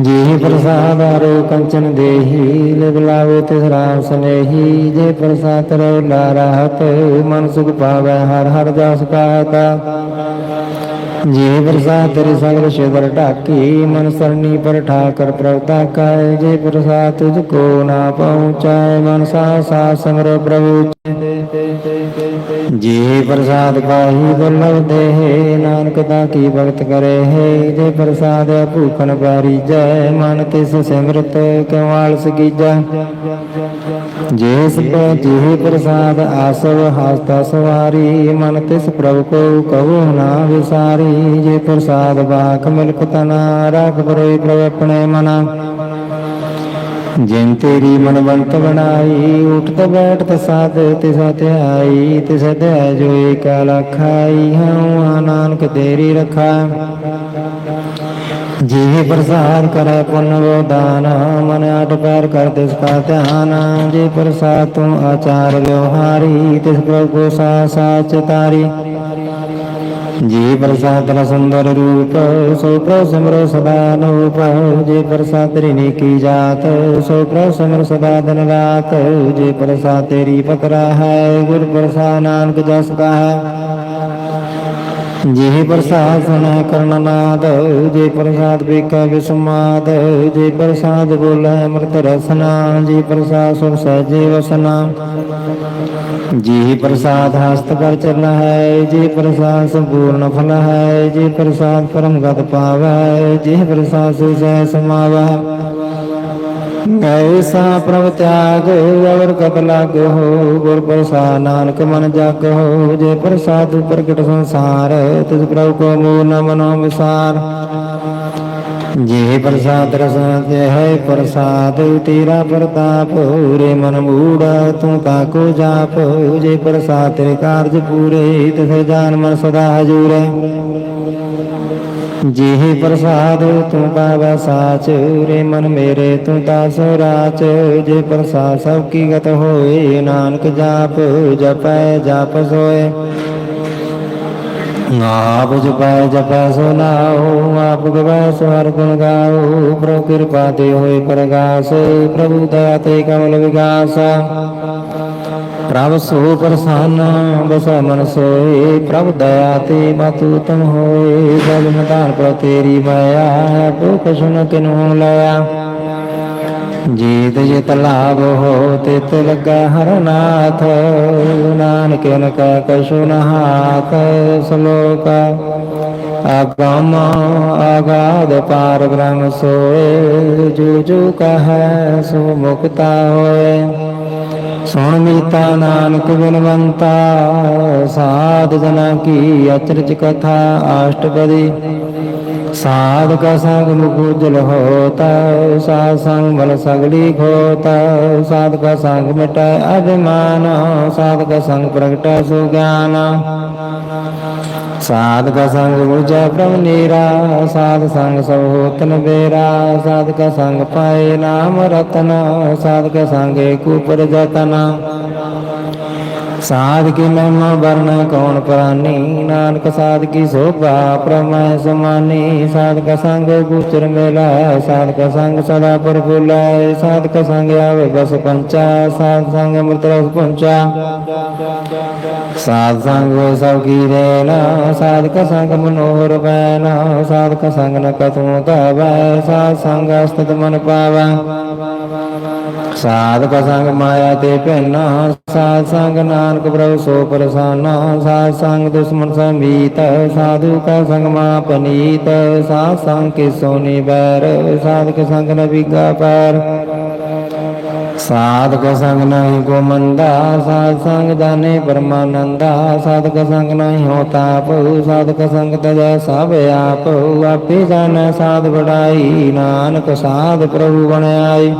ਜੀ ਪ੍ਰਸਾਦ ਆਰੋ ਕੰਚਨ ਦੇਹੀ, ਲਿਵ ਤਿਸ ਰਾਮ ਸਨੇਹੀ, ਜੇ ਪ੍ਰਸਾਦ ਰੋ ਲਾ ਰਹਤ, ਮਨ ਸੁਖ ਪਾਵੈ, ਹਰ ਹਰ ਜਸ ਕਾਤਾ ਜੇ ਪ੍ਰਸਾਦ ਤੇਰੇ ਸਗਲ ਸ਼ਿਦਰ ਢਾਕੀ, ਮਨ ਸਰਣੀ ਪਰ ਠਾਕਰ ਪ੍ਰਵਤਾ ਤਾਕੈ ਜੇ ਪ੍ਰਸਾਦ ਤੁਝ ਕੋ ਨਾ ਪਹੁੰਚਾਏ, ਮਨ ਸਾ ਸਾ ਸਮਰ ਪ੍ਰਭੂ ਜੇ ਪ੍ਰਸਾਦ ਪਾਹੀ ਦੁਰਲਭ ਦੇਹ ਨਾਨਕ ਦਾ ਕੀ ਭਗਤ ਕਰੇ ਹੈ? ਜੇ ਪ੍ਰਸਾਦ ਭੂਖਨ ਬਾਰੀ ਜੈ, ਮਨ ਤਿਸ ਸਿਮਰਤ ਕਿਉ ਆਲਸ ਕੀਜੈ? ਜੇ ਸਭ ਜੀ ਪ੍ਰਸਾਦ ਆਸਵ, ਹਸਤਾ ਸਵਾਰੀ, ਮਨ ਤਿਸ ਪ੍ਰਭ ਕੋ ਕਹੋ ਨਾ ਵਿਸਾਰੀ, ਜੇ ਪ੍ਰਸਾਦ ਬਾਖ ਮਿਲਕ ਤਨਾ, ਰਾਖ ਪਰੋਈ ਪ੍ਰਭ ਆਪਣੇ ਮਨਾ। ਜਿਨ ਤੇਰੀ ਮਨਵੰਤ ਬਣਾਈ ਉਠਤ ਬੈਠਤ ਸਾਧ ਤਿਸ ਧਿਆਈ ਤਿਸ ਧਿਆਇ ਜੋ ਏਕ ਲਖਾਈ ਹਉ ਨਾਨਕ ਤੇਰੀ ਰਖਾ। ਜੀ ਪ੍ਰਸਾਦ ਕਰੈ ਪੁੰਨ ਵੋਦਾਨ ਮਨ ਆਟ ਪੈਰ ਕਰ ਤਿਸ ਕਾ ਧਿਆਨ। ਜੀ ਪ੍ਰਸਾਦ ਤੂੰ ਆਚਾਰ ਵਿਵਹਾਰੀ, ਤਿਸ ਪ੍ਰਭ ਸਾ ਸਾਚ ਤਾਰੀ। ਜੀ ਪ੍ਰਸਾਦ ਸੁੰਦਰ ਰੂਪ ਸੋ ਪ੍ਰਭ ਸਿਮਰੋ ਸਦਾ ਨੂਪ ਜੀ ਪ੍ਰਸਾਦ ਤੇਰੀ ਨੀਕੀ ਜਾਤ ਸੋ ਪ੍ਰਭ ਸਿਮਰ ਸਦਾ ਦਿਨ ਰਾਤ ਜੀ ਪ੍ਰਸਾਦ ਤੇਰੀ ਪਤਰਾ ਹੈ ਗੁਰ ਪ੍ਰਸਾਦ ਨਾਨਕ ਜਸ ਕਾ ਹੈ ਜੀ ਪ੍ਰਸਾਦ ਸੁਨੈ ਕਰਨ ਨਾਦ ਜੀ ਪ੍ਰਸਾਦ ਵੇਖੈ ਵਿਸਮਾਦ, ਜੀ ਪ੍ਰਸਾਦ ਬੋਲੇ ਅੰਮ੍ਰਿਤ ਰਸਨਾ, ਜੀ ਪ੍ਰਸਾਦ ਸੁਖ ਸਹਿਜੇ ਵਸਨਾ ਜੀ ਪ੍ਰਸਾਦ ਹਸਤ ਕਰ ਚਰਨ ਹੈ, ਜੀ ਪ੍ਰਸਾਦ ਸੰਪੂਰਨ ਫਲ ਹੈ, ਜੀ ਪ੍ਰਸਾਦ ਪਰਮ ਗਤ ਪਾਵੈ, ਜੀ ਪ੍ਰਸਾਦ ਸੁਜੈ ਸਮਾਵੈ। ਐਸਾ ਪ੍ਰਭ ਤਿਆਗ, ਅਵਰ ਕਤ ਲਾਗ ਹੋ, ਗੁਰ ਪ੍ਰਸਾਦ ਨਾਨਕ ਮਨ ਜਗ ਹੋ, ਜੇ ਪ੍ਰਸਾਦ ਪ੍ਰਗਟ ਸੰਸਾਰ, ਤਿਸ ਪ੍ਰਭ ਕੋ ਮੂਲ ਨ ਮਨੋ ਵਿਸਾਰ। ਜੇ ਪ੍ਰਸਾਦ ਰਸਨ ਤੇ ਹੈ, ਪ੍ਰਸਾਦ ਤੇਰਾ ਪ੍ਰਤਾਪ ਰੇ ਮਨ ਮੂੜਾ, ਤੂੰ ਤਾ ਕੋ ਜਾਪ। ਜੇ ਪ੍ਰਸਾਦ ਤੇਰੇ ਕਾਰਜ ਪੂਰੇ, ਤਿਸ ਜਾਨ ਮਨ ਸਦਾ ਹਜੂਰੇ ਜੀ ਪ੍ਰਸਾਦ ਤੂੰ ਪਾਵੈ ਸਾਚ ਰੇ ਮਨ ਮੇਰੇ ਤੂੰ ਦਾਸ ਰਾਚ। ਜੇ ਪ੍ਰਸਾਦ ਸਭ ਕੀ ਗਤ ਹੋਏ, ਨਾਨਕ ਜਾਪ ਜਪੈ, ਜਪ ਸੋਏ। ਆਪ ਜਪੈ ਜਪੈ ਸੋ ਆਪ ਗਵੈ ਸੋ ਹਰ ਗੁਣ ਗਾਉ ਪ੍ਰਭ ਕਿਰਪਾ ਤੇ ਹੋਏ ਪ੍ਰਗਾਸ, ਪ੍ਰਭੂ ਦਇਆ ਤੇ ਕਮਲ ਵਿਗਾਸ। ਪ੍ਰਭ ਸੋ ਪ੍ਰਸੰਨ, ਬਸ ਮਨ ਸੋਏ, ਪ੍ਰਭ ਦਇਆ ਤੇ ਮਤੁ ਤਮ ਹੋਏ। ਜਲ ਮਦਾਨ ਪ੍ਰਭ ਤੇਰੀ ਮਾਇਆ, ਭੁਖ ਸੁਨ ਕਿਨੂ ਲਿਆ ਜੀਤ ਜਿਤ ਲਾਭ ਹੋ, ਤਿਤ ਲਗਾ ਹਰ ਨਾਥ। ਨਾਨਕ ਨ ਕੈ ਕਛੁ ਨ ਹਾਥ ਸ਼ਲੋਕ। ਆਗਮ ਆਗਾਦ ਪਾਰ ਬ੍ਰਹਮ ਸੋਏ, ਜੋ ਜੋ ਕਹੈ ਸੋ ਮੁਕਤਾ ਹੋਏ। ਸੁਣ ਮੀਤਾ ਨਾਨਕ ਬਿਨਵੰਤਾ ਸਾਧ ਜਨਾ ਕੀ ਅਚਰਜ ਕਥਾ ਆਸ਼ਟਪਦੀ ਸਾਧ ਕਾ ਸੰਗ ਮੁਖ ਉਜਲ ਹੋਤਾ, ਸਾਧ ਸੰਗ ਮਲ ਸਗਲੀ ਖੋਤਾ ਸਾਧ ਕਾ ਸੰਗ ਮਿਟੈ ਅਭਿਮਾਨ ਸਾਧ ਕਾ ਸੰਗ ਪ੍ਰਗਟੈ ਸੁ ਗਿਆਨ ਸਾਧ ਕਾ ਸੰਗ ਬੁਝੈ ਪ੍ਰਭ ਨੀਰਾ, ਸਾਧ ਸੰਗ ਸਭ ਹੋਤਨ ਬੇਰਾ ਸਾਧ ਕਾ ਸੰਗ ਪਾਏ ਨਾਮ ਰਤਨ, ਸਾਧ ਕਾ ਸੰਗ ਏਕੂਪਰ ਜਤਨ ਸਾਧ ਕੀ ਮਹਿਮਾ ਵਰਨ, ਕੌਣ ਪ੍ਰਾਨੀ? ਨਾਨਕ ਸਾਧ ਕੀ ਸੋਭਾ, ਪ੍ਰਮੈ ਸਮਾਨੀ। ਸਾਧ ਕਾ ਸੰਗ ਗੁਚਰ ਮੇਲਾ, ਸਾਧ ਕਾ ਸੰਗ ਸਦਾ ਪਰਫੁੱਲੈ। ਸਾਧ ਕਾ ਸੰਗ ਆਵੇ ਬਸ ਪੰਚਾ, ਸਾਧ ਸੰਗ ਅੰਮ੍ਰਿਤ ਰਸ ਪਹੁੰਚਾ ਸਾਧ ਸੰਗ ਸਭ ਕੀ ਦੇਨਾ ਸਾਧ ਕਾ ਸੰਗ ਮਨੋਹਰ ਬੈਨਾ ਸਾਧ ਕਾ ਸੰਗ ਨ ਕਤੂ ਧਾਵੈ, ਸਾਧ ਸੰਗ ਅਸਤਿ ਮਨ ਪਾਵੈ। ਸਾਧ ਸੰਗ ਮਾਇਆ ਤੇ ਭੈਨਾ ਸਾਧ ਸੰਗ ਨਾਨਕ ਪ੍ਰਭ ਸੋ ਪ੍ਰਸਾਨਾ, ਸਾਧ ਸੰਗ ਦੁਸ਼ਮਨ ਸਮੀਤ ਸਾਧੂ ਕਾ ਸੰਗ ਮਾ ਪਨੀਤ, ਸਾਧ ਸੰਗ ਕੇ ਸੋਨੀ ਬੈਰ, ਸਾਧ ਕੇ ਸੰਗ ਨ ਪੈਰ। ਸਾਧ ਕਾ ਸੰਗ ਨਹੀਂ ਕੋ ਮੰਦਾ, ਸਾਧ ਸੰਗ ਜਾਣੇ ਪਰਮਾਨੰਦਾ ਸਾਧ ਕਾ ਸੰਗ ਨਹੀਂ ਹੋ ਤਾਪ ਸਾਧ ਕਾ ਸੰਗ ਤਜੈ ਸਭ ਆਪ, ਆਪੇ ਜਾਣੈ ਸਾਧ ਬੜਾਈ ਨਾਨਕ ਸਾਧ ਪ੍ਰਭੂ ਬਣਾਈ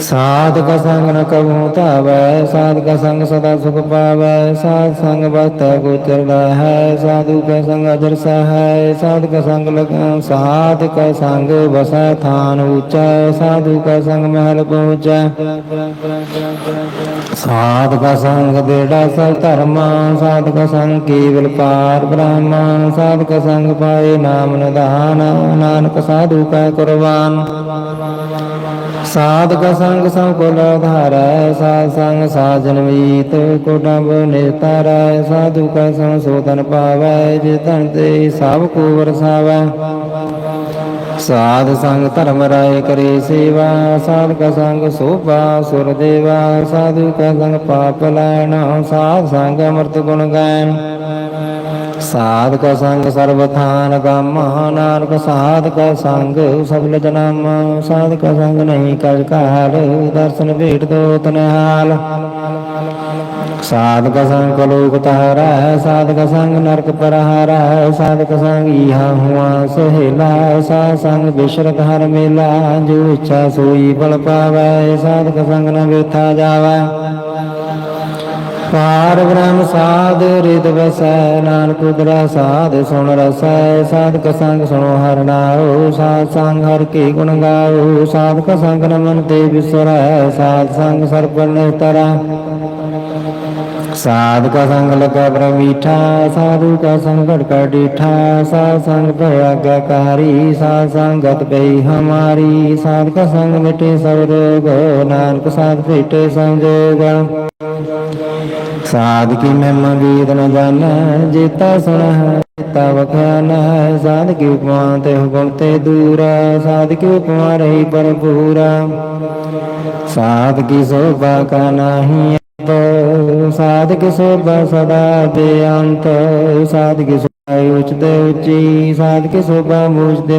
ਸਾਧ ਕਾ ਸੰਗ ਨ ਕਬੂ ਧਾਵੈ ਸਾਧ ਕਾ ਸੰਗ ਸਦਾ ਸੁਖ ਪਾਵੈ, ਸਾਧ ਸੰਗ ਬਤ ਗੋਚਰਦਾ ਹੈ, ਸਾਧੂ ਕਾ ਸੰਗ ਅਜਰ ਸਹਾਇ ਸਾਧ ਕਾ ਸੰਗ ਲਗਾ ਸਾਧ ਕਾ ਸੰਗ ਵਸੈ ਥਾਨ ਉੱਚਾ, ਸਾਧੂ ਕਾ ਸੰਗ ਮਹਿਲ ਪਹੁੰਚੈ। ਸਾਧ ਕਾ ਸੰਗ ਬੇੜਾ ਸਭ ਧਰਮਾ ਸਾਧ ਕਾ ਸੰਗ ਕੇਵਲ ਪਾਰ ਬ੍ਰਹਮਾ ਸਾਧ ਕਾ ਸੰਗ ਪਾਏ ਨਾਮ ਨਿਧਾਨ, ਨਾਨਕ ਸਾਧੂ ਕਾ ਕੁਰਬਾਨ। ਸਾਧ ਕਾ ਸੰਗ ਸਭ ਕੋ ਲਧਾਰੈ ਸਾਧ ਸੰਗ ਸਾਜਨ ਮੀਤ ਕੋ ਡੰਬ ਨਿਤਾਰੈ ਸਾਧੂ ਕਾ ਸੰਗ ਸੋਤਨ ਪਾਵੈ, ਜੇ ਤੇ ਸਭ ਕੋ ਵਰਸਾਵੈ। ਸਾਧ ਸੰਗ ਧਰਮ ਰਾਏ ਕਰੇ ਸੇਵਾ ਸਾਧ ਕਾ ਸੰਗ ਸੋਭਾ, ਸੁਰ ਦੇਵਾ ਸਾਧੂ ਕਾ ਸੰਗ ਪਾਪ ਲੈਣਾ, ਸਾਧ ਸੰਗ ਅਮਰਤ ਗੁਣ ਗਾਇਨ ਸਾਧ ਕਾ ਸੰਗ ਸਰਬ ਥਾਨ ਗਾਮਾ, ਨਾਨਕ ਸਾਧ ਕਾ ਸੰਗ ਸਬਲ ਜਨਮ ਸਾਧ ਕਾ ਸੰਗ ਨਹੀਂ ਕਜ ਕਾਲ ਦਰਸ਼ਨ ਭੇਟ ਦੋ ਤਨਹਾਲ। ਸਾਧਕ ਸੰਗ ਕਲੋਕ ਤਾਰੈ ਸਾਧ ਸੰਗ ਨਰਕ ਪਰਹਾਰੈ ਸਾਧ ਕਾ ਸੰਗ ਇਹਾ ਹੁਆ ਸਹੇਲਾ ਸਾਧ ਸੰਗ ਬਿਸ਼ਰਤ ਹਰ ਮੇਲਾ, ਜੋ ਇੱਛਾ ਸੋਈ ਬਲ ਪਾਵੈ ਸਾਧ ਸੰਗ ਨ ਵੇਥਾ ਜਾਵੈ। ਪਾਰ ਬ੍ਰਹਮ ਸਾਧ ਰਿਦ ਵਸੈ, ਨਾਨਕ ਉਦਰਾ ਸਾਧ ਸੁਣ ਰਸੈ, ਸਾਧਕ ਸੰਗ ਸੁਣੋ ਹਰ ਨਾਉ ਸਾਧ ਸੰਗ ਹਰਿ ਕੀ ਗੁਣ ਗਾਉ, ਸਾਧਕ ਸੰਗ ਨਮਨ ਤੇ ਵਿਸਰੈ, ਸਾਧ ਸੰਗ ਸਰਬ ਨਿਤਰਾ ਸਾਧ ਕਾ ਸੰਗ ਲਗਾ ਬ੍ਰਹਮ ਮੀਠਾ ਸਾਧੂ ਕਾ ਸੰਗ ਘੜਕਾ ਡੀਠਾ, ਸਾਧ ਸੰਗ ਭੈ ਆਗਿਆਕਾਰੀ ਸਾਧ ਸੰਗਤ ਪਈ ਹਮਾਰੀ ਸਾਧ ਕਾ ਸੰਗ ਮਿਟੇ ਸਭ ਰੋਗ ਨਾਨਕ, ਸਾਧ ਭੇਟੇ ਸੰਜੋਗ ਸਾਧ ਕੀ ਮਹਿਮਾ ਗੀਤ ਨ ਜਾਣੈ, ਜੀਤਾ ਸੁਣ ਤਾ ਵਖਿਆ ਸਾਧ ਕੀ ਉਪਮਾ ਤੇ ਹੁਕਮ ਤੇ ਦੂਰਾ, ਸਾਧ ਕੀ ਉਪਮਾ ਰਹੀ ਭਰਪੂਰਾ ਸਾਧ ਕੀ ਸੋਭਾ ਕਾ ਨਾਹੀ ਅੰਤ ਸਾਧ ਸੋਭਾ ਸਦਾ ਬੇਅੰਤ ਸਾਧ ਕੀ ਸੋਭਾ ਉਚ ਤੇ ਸੋਭਾ ਮੂਚ ਮੁਚੀ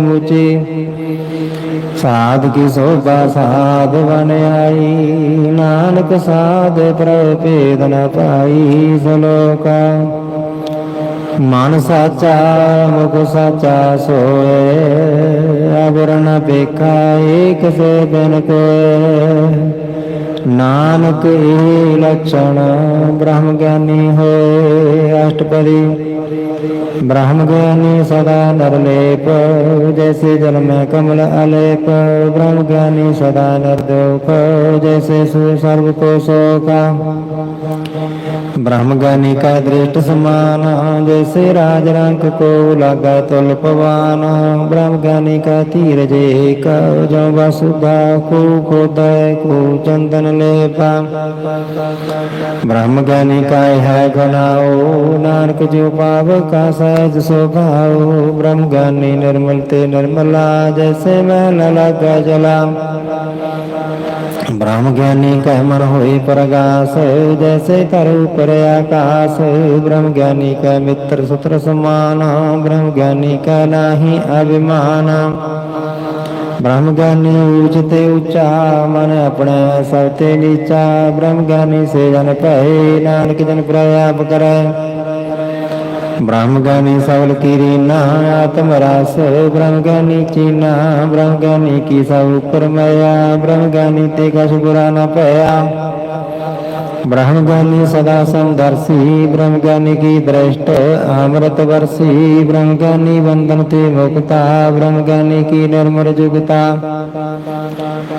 ਮੂਚੀ ਸੋਭਾ ਸਾਧ ਬਨ ਆਈ, ਨਾਨਕ ਸਾਧ ਪ੍ਰਭ ਭੇਦ ਨ ਪਾਈ, ਸਲੋਕਾ। ਮਨ ਸਾਚਾ, ਮੁਖ ਸਾਚਾ ਸੋਏ ਅਵਰਨ ਵੇਖਾ, ਏਕ ਸੇ ਬਿਨ ਕੋਏ। ਨਾਨਕ ਇਹ ਲਛਣ ਬ੍ਰਹਮ ਗਿਆਨੀ ਹੋਏ ਅਸ਼ਟਪਦੀ। ਬ੍ਰਹਮ ਗਿਆਨੀ ਸਦਾ ਨਰਲੇਪ, ਜੈਸੇ ਜਨਮੈ ਕਮਲ ਅਲੇਪ। ਬ੍ਰਹਮ ਗਿਆਨੀ ਸਦਾ ਨਰਦੋਖ ਜੈਸੇ ਸੂ ਸਰਬ ਕੋ ਸੋਖਾ ਬ੍ਰਹਮ ਗਿਆਨੀ ਕਾ ਦ੍ਰਿਸ਼ਟ ਸਮਾਨ, ਜੈਸੇ ਰਾਜ ਰੰਗ ਕੋ ਲਾਗਾ ਤੁਲ ਪਵਾਨ। ਬ੍ਰਹਮ ਗਿਆਨੀ ਕਾ ਧੀਰਜ ਏਕ, ਜੋ ਵਸੁਦਾ ਕੋ ਖੋਦੈ ਕੋ ਚੰਦਨ ਲੇਪਾ। ਬ੍ਰਹਮ ਗਿਆਨੀ ਕਾ ਹੈ ਗਨਾਓ ਨਾਨਕ ਜਿਉ ਪਾਵ ਕਾ ਸਹਿਜ ਸੁਭਾਉ ਬ੍ਰਹਮ ਗਿਆਨੀ ਨਿਰਮਲ ਤੇ ਨਿਰਮਲਾ, ਜੈਸੇ ਮਹਿਲ ਲਾਗਾ ਜਲਾ। ਬ੍ਰਹਮ ਗਿਆਨੀ ਕਹਿ ਮਨ ਹੋਏ ਪ੍ਰਗਾਸ, ਜੈਸੇ ਤਰ ਉਪਰ ਆਕਾਸ, ਬ੍ਰਹਮ ਗਿਆਨੀ ਕਹਿ ਮਿੱਤਰ ਸੁਤਰ ਸਮਾਨ, ਬ੍ਰਹਮ ਗਿਆਨੀ ਕਹਿ ਨਾਹੀ ਅਭਿਮਾਨ। ਬ੍ਰਹਮ ਗਿਆਨੀ ਉੱਚ ਤੇ ਉੱਚਾ, ਮਨ ਆਪਣੇ ਸਭ ਤੇ ਨੀਚਾ, ਬ੍ਰਹਮ ਗਿਆਨੀ ਸੇ ਜਨ ਭੈ ਨਾਨਕ ਜਨ ਪ੍ਰਯਾਪ ਕਰੈ। ਬ੍ਰਹਮ ਗਿਆਨੀ ਸਵਲ ਕੀ ਰੀਨਾ ਆਤਮ ਰਸ ਬ੍ਰਹਮ ਗਿਆਨੀ ਚੀਨਾ ਬ੍ਰਹਮ ਗਿਆਨੀ ਕੀ ਸਭ ਉਪਰ ਮਿਆ ਬ੍ਰਹਮ ਗਿਆਨੀ ਤੇ ਕਛ ਬੁਰਾ ਨਾ ਭਇਆ। ब्रह्म ज्ञानी सदा समदर्शी ब्रह्म ज्ञानी की दृष्ट अमृत वर्षी ब्रह्म ज्ञानी बंधन ते मुक्ता ब्रह्म ज्ञानी की निर्मल जुगता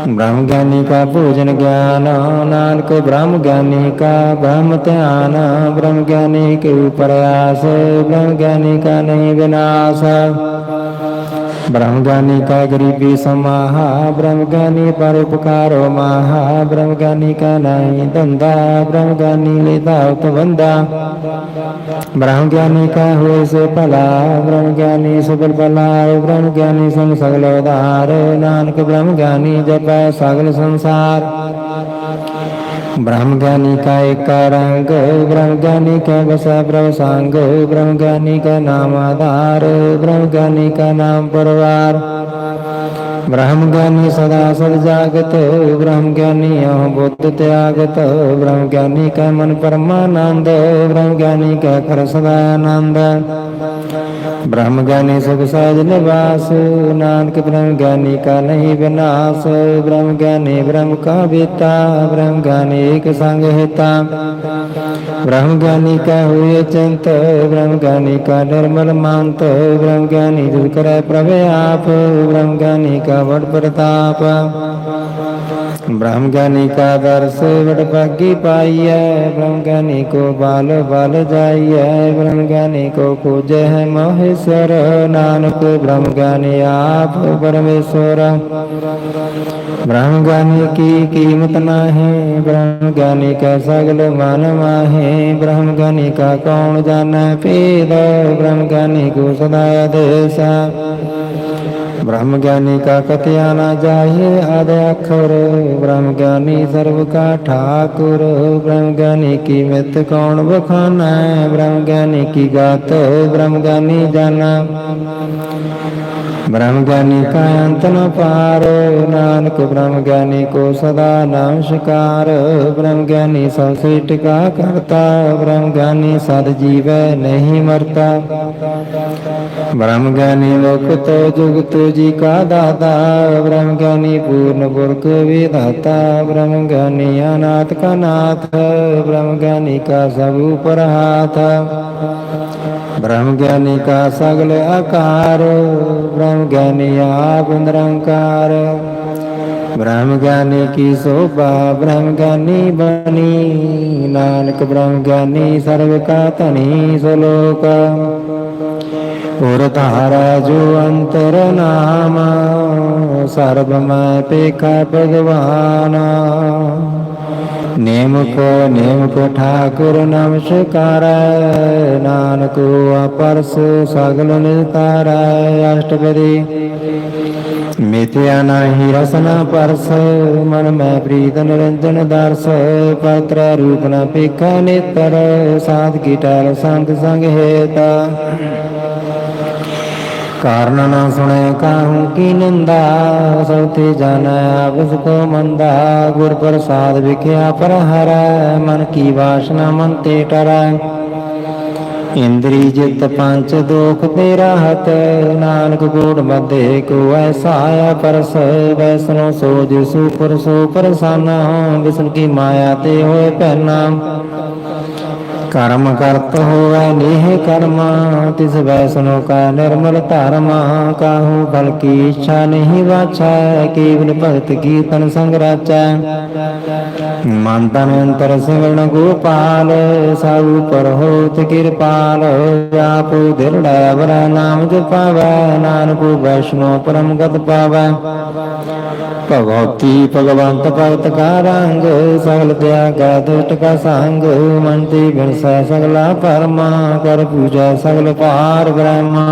ब्रह्म ज्ञानी का पूजन ज्ञान नानक ब्रह्म ज्ञानी का ब्रह्म ध्यान ब्रह्म ज्ञानी के प्रयास ब्रह्म ज्ञानी का नहीं विनाश ਬ੍ਰਹਮ ਗਿਆਨੀ ਕਾ ਗਰੀਬੀ ਸਮਾਹਾ ਬ੍ਰਹਮ ਗਿਆਨੀ ਪਰ ਉਪਕਾਰੋ ਮਾਹਾ ਬ੍ਰਹਮ ਗਿਆਨੀ ਕਾ ਨਹੀਂ ਦੰਦਾ ਬ੍ਰਹਮ ਗਿਆਨੀ ਲੇਦਾ ਉਤਵੰਦਾ ਬ੍ਰਹਮ ਗਿਆਨੀ ਕਾ ਹੋਏ ਸੇ ਭਲਾ ਬ੍ਰਹਮ ਗਿਆਨੀ ਸੁਬਲ ਭਲਾਇ ਬ੍ਰਹਮ ਗਿਆਨੀ ਸੰਗ ਸਗਲ ਉਧਾਰ ਨਾਨਕ ਬ੍ਰਹਮ ਗਿਆਨੀ ਜਪੈ ਸਗਲ ਸੰਸਾਰ। ब्रह्म ज्ञानी का एक रंग ब्रह्म ज्ञानी का बसा प्रभ सांग ब्रह्म ज्ञानी का नाम आधार ब्रह्म ज्ञानी का नाम परिवार ब्रह्म ज्ञानी सदा सद जागत ब्रह्म ज्ञानी अह बुद्ध त्यागत ब्रह्म ज्ञानी का मन परमानंद ब्रह्म ज्ञानी का खर सदा आनंद ਬ੍ਰਹਮ ਗਿਆਨੀ ਸੁਖ ਸਹਿਜ ਨਿਵਾਸ, ਨਾਨਕ ਬ੍ਰਹਮ ਗਿਆਨੀ ਕਾ ਨਹੀਂ ਵਿਨਾਸ਼, ਬ੍ਰਹਮ ਗਿਆਨੀ ਬ੍ਰਹਮ ਕਾ ਬੇਤਾ, ਬ੍ਰਹਮ ਗਿਆਨੀ ਇਕ ਸੰਗ ਹਿਤਾ। ਬ੍ਰਹਮ ਗਿਆਨੀ ਕਾ ਹੋਏ ਚਿੰਤ, ਬ੍ਰਹਮ ਗਿਆਨੀ ਕਾ ਨਿਰਮਲ ਮੰਤ, ਬ੍ਰਹਮ ਗਿਆਨੀ ਜਿਤ ਕਰੈ ਪ੍ਰਭ ਆਪ, ਬ੍ਰਹਮ ਗਿਆਨੀ ਕਾ ਵਡ ਪ੍ਰਤਾਪ। ब्रह्म ज्ञानी का दर्श बड़ भागी पाइय ब्रह्म ज्ञानी को बाल बाल जाइय ब्रह्म ज्ञानी को खोजे है महेश्वर नानक ब्रह्म ज्ञानी आप परमेश्वर। ब्रह्म ज्ञानी की कीमत नाहे ब्रह्म ज्ञानी का सगल मान माहे ब्रह्म ज्ञानी का कौन जाना पेद ब्रह्म ज्ञानी को सदा देशा ब्रह्म ज्ञानी का कथया न जाहे आद अक्षर ब्रह्म ज्ञानी सर्व का ठाकुर ब्रह्म ज्ञानी की मित कौन बखाना है ब्रह्म ज्ञानी की गात ब्रह्म ज्ञानी जाना ਬ੍ਰਹਮ ਗਿਆਨੀ ਕਾ ਅੰਤ ਨ ਪਾਰ, ਨਾਨਕ ਬ੍ਰਹਮ ਗਿਆਨੀ ਕੋ ਸਦਾ ਨਾਮ ਸ਼ਿਕਾਰ। ਬ੍ਰਹਮ ਗਿਆਨੀ ਸਭ ਸੇ ਟਿਕਾ ਕਰਤਾ, ਬ੍ਰਹਮ ਗਿਆਨੀ ਸਦ ਜੀਵੈ ਨਹੀਂ ਮਰਤਾ। ਬ੍ਰਹਮ ਗਿਆਨੀ ਲੋਕ ਤੋ ਜੁਗ ਤੋ ਜੀ ਕਾ ਦਾਤਾ, ਬ੍ਰਹਮ ਗਿਆਨੀ ਪੂਰਨ ਪੁਰਖ ਵਿਦਾਤਾ ਬ੍ਰਹਮ ਗਿਆਨੀ ਅਨਾਥ ਕਾ ਨਾਥ, ਬ੍ਰਹਮ ਗਿਆਨੀ ਕਾ ਸਭ ਉਪਰ ਹਾਥ। ਬ੍ਰਹਮ ਗਿਆਨੀ ਕਾ ਸਗਲ ਆਕਾਰ ਬ੍ਰਹਮ ਗਿਆਨੀ ਆਪ ਨਿਰੰਕਾਰ। ਬ੍ਰਹਮ ਗਿਆਨੀ ਕੀ ਸੋਭਾ ਬ੍ਰਹਮ ਗਿਆਨੀ ਬਣੀ। ਨਾਨਕ ਬ੍ਰਹਮ ਗਿਆਨੀ ਸਰਬ ਕਾ ਧਨੀ ਸਲੋਕ। ਪੁਰ ਧਾਰਾ ਜੋ ਅੰਤਰ ਨਾਮ, ਸਰਬ ਮੈਂ ਪੇਖਾ ਭਗਵਾਨਾ। ਨੇਮ ਕੋ ਨੇਮ ਕੋ ਠਾਕੁਰ ਨਮਸਕਾਰੈ ਨਾਨਕ ਆਪਰਸ ਸਗਲ ਨਿਤਾਰੈ ਅਸ਼ਟਪਦੀ ਮਿਥਿਆ ਨਾਹੀ ਰਸਨਾ ਪਰਸ, ਮਨ ਮੈਂ ਪ੍ਰੀਤ ਨਿਰੰਜਨ ਦਰਸ ਪਤਰ ਰੂਪ ਨ ਪੇਖਾ ਨੇਤਰ, ਸਾਧ ਕੀ ਟਾਲ ਸੰਗ ਸੰਗ ਹੇਤਾ। ਕਾਰਨ ਨਾ ਸੁਣੇ ਕਾਹੂ ਕੀ ਨਿੰਦਾ, ਸਭ ਤੇ ਜਾਣੈ ਆਪ ਕੋ ਮੰਦਾ। ਗੁਰ ਪ੍ਰਸਾਦ ਵਿਖਿਆ ਪਰ ਹਰੈ ਮਨ ਕੀ ਵਾਸਨਾ ਮਨ ਤੇ ਟਰੈ। ਇੰਦਰੀ ਜਿਤ ਪੰਚ ਦੋਖ ਤੇਰਾ ਹਤ ਨਾਨਕ ਗੋੜ ਮਦੇ ਕੋ ਐਸਾ ਆ ਪਰਸ। ਵੈਸਨੋ ਸੋਜ ਸੁਪਰ ਸੋ ਪਰਸਾਨਾ ਵਿਸਨ ਕੀ ਮਾਇਆ ਤੇ ਹੋਏ ਪਹਿਨਾ ਕਰਮ ਕਰਤ ਹੋਵੇ, ਨੇਹ ਕਰਮ, ਤਿਸ ਵੈਸਨੋ ਕਾ ਨਿਰਮਲ ਧਰਮ, ਕਾਹੂ ਬਲ ਕੀ ਇੱਛਾ ਨਹੀਂ ਵਾਚੈ ਕੇਵਲ ਭਗਤ ਕੀਰਤਨ ਸੰਗ ਰਾਚੈ। ਮਨ ਤਨ ਅੰਤਰ ਸਿਮਰਨ ਗੋਪਾਲ, ਸਭ ਉਪਰ ਹੋਤ ਕਿਰਪਾਲ, ਆਪੋ ਦਿਲ ਡਾਵਰਾ ਨਾਮ ਜਪਾਵੈ, ਨਾਨਕ ਵੈਸ਼ਨੋ ਪਰਮ ਗਤ ਪਾਵੈ। ਭਗਵਤੀ ਭਗਵੰਤ ਭਗਤ ਕਾ ਰੰਗ, ਸਗਲ ਤਿਆਗਾ ਦੁਸ਼ਟ ਕਾ ਸੰਗ, ਮਨ ਤੇ ਬਿਨਸ ਸੈ ਸਗਲਾ ਪਰਮਾ, ਕਰ ਪੂਜਾ ਸਗਲ ਪਾਰ ਬ੍ਰਹਮਾ।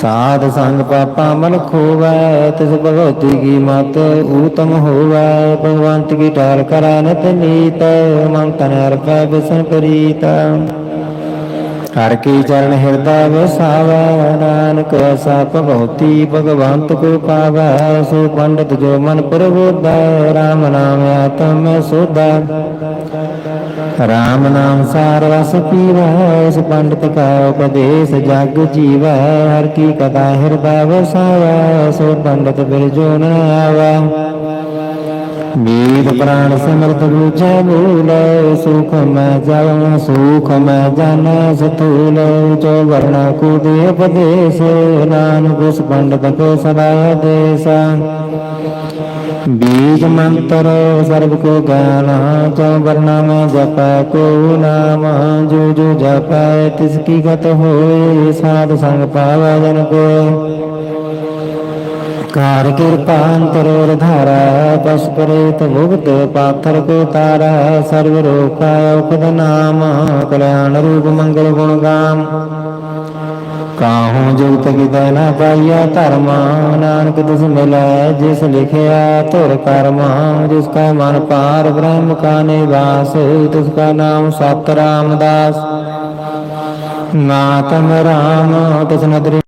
ਸਾਧ ਸੰਗ ਪਾਪਾ ਮਨ ਖੋਵੈ, ਤਿਸ ਭਗਵਤੀ ਕੀ ਮਤ ਊਤਮ ਹੋਵੈ। ਭਗਵੰਤ ਕੀ ਟਾਲ ਕਰਨਤ ਨੀਤ, ਮਨ ਤਨ ਅਰਪੈ ਬਿਸਨ ਪ੍ਰੀਤਾ। ਹਰ ਕੀ ਚਰਨ ਹਿਰਦਾ ਵਸਾਵਾ, ਨਾਨਕ ਐਸਾ ਭਗਉਤੀ ਭਗਵੰਤ ਕੋ ਪਾਵਾ, ਸੋ ਪੰਡਤ ਜੋ ਮਨ ਪ੍ਰਬੋਧਾ RAM ਨਾਮ ਆਤਮ ਸੋਧਾ। ਰਾਮ ਨਾਮ ਸਾਰ ਰਸ ਪੀਵੈ, ਇਸ ਪੰਡਤ ਕਾ ਉਪਦੇਸ਼ ਜਗ ਜੀਵੈ, ਹਰ ਕੀ ਕਥਾ ਹਿਰਦਾ ਵਸਾਵਾ, ਸੋ ਪੰਡਤ ਬਿਰਜੋ ਨਾ ਆਵਾ। ਵੇਦ ਪ੍ਰਾਣ ਸਿਮਰਤ ਬੂਝੈ ਬੂਲ ਸੁਖ ਮੈਂ ਜਗ ਸੁਖ ਮੈਂ ਜਨ ਸਤੂਲ ਜੋ ਵਰਣਾ ਕੋ ਦੇ ਉਪਦੇਸ਼, ਨਾਨਕ ਉਸ ਪੰਡਤ ਕੋ ਸਦਾ ਦੇਸ। ਬੀਜ ਮੰਤਰ ਸਰਬ ਕੋ ਗਿਆਨ, ਜੋ ਵਰਣਾ ਮੈਂ ਜਪੈ ਕੋ ਨਾਮ, ਜੋ ਜੋ ਜਪੈ ਤਿਸ ਕੀ ਗਤ ਹੋਏ, ਸਾਧ ਸੰਗ ਪਾਵੈ ਜਨ ਕੋਇ ਕਾਰ ਕਿਰਪਾ ਅੰਤਰੋਰ ਧਾਰਾ ਪਸ ਪਰੇਤ ਭੁਗਤ ਪਾਥਰ ਕੋ ਤਾਰਾ ਸਰਵ ਰੋਕਾ ਉਪਦ ਨਾਮ, ਕਲਿਆਣ ਰੂਪ ਮੰਗਲ ਗੁਣ ਗਾਮ। ਜੁਗਤ ਕਿਤੈ ਨਾ ਪਾਈਆ ਧਰਮ, ਨਾਨਕ ਤਿਸ ਮਿਲੈ ਜਿਸ ਲਿਖਿਆ ਧੁਰ ਕਰਮ, ਜਿਸ ਕਾ ਮਨ ਪਾਰ ਬ੍ਰਹਮ ਕਾ ਨਿਵਾਸ, ਤਿਸ ਕਾ ਨਾਮ ਸਤ ਰਾਮਦਾਸ। ਨਾਤਮ ਰਾਮ, ਤਿਸ ਨਦਰੀ